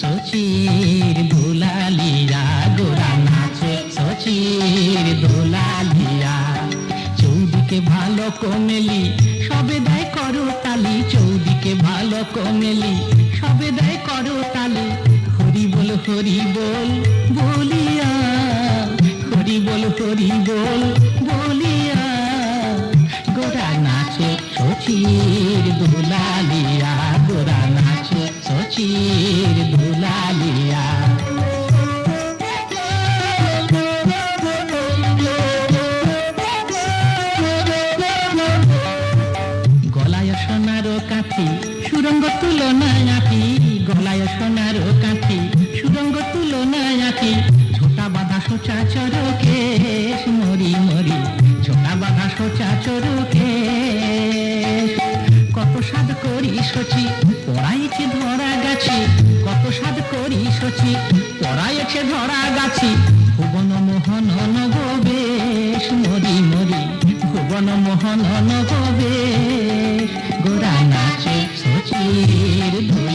সচির দোলালিয়া গোরা নাচে সচির দোলালিয়া চৌদিকে ভালো কমেলি, সবে দেয় করো তালি। চৌদিকে ভালো কমেলি, সবে দেয় করো তালি। হরি বল হরি বল, বলিয়া। হরি বল হরি বল, বলিয়া। গোরা নাচে সচির সোনার কাঠি, সুরঙ্গ তুলনায় আঁকি, গলায় সোনার কাঠি, সুরঙ্গ তুলনায় আঁকি, ছোটা সোচা চরকে মরি মরি, ছোটা বাঁধা সোচা চরকে কত সাদ করি সচি, পড়াইছে ধরা গাছি, কত সাদ করি সচি, পড়াইছে ধরা গাছি, ভুবন মোহন নববেশ মরি মরি, ভুবন মোহন গোরা নাচে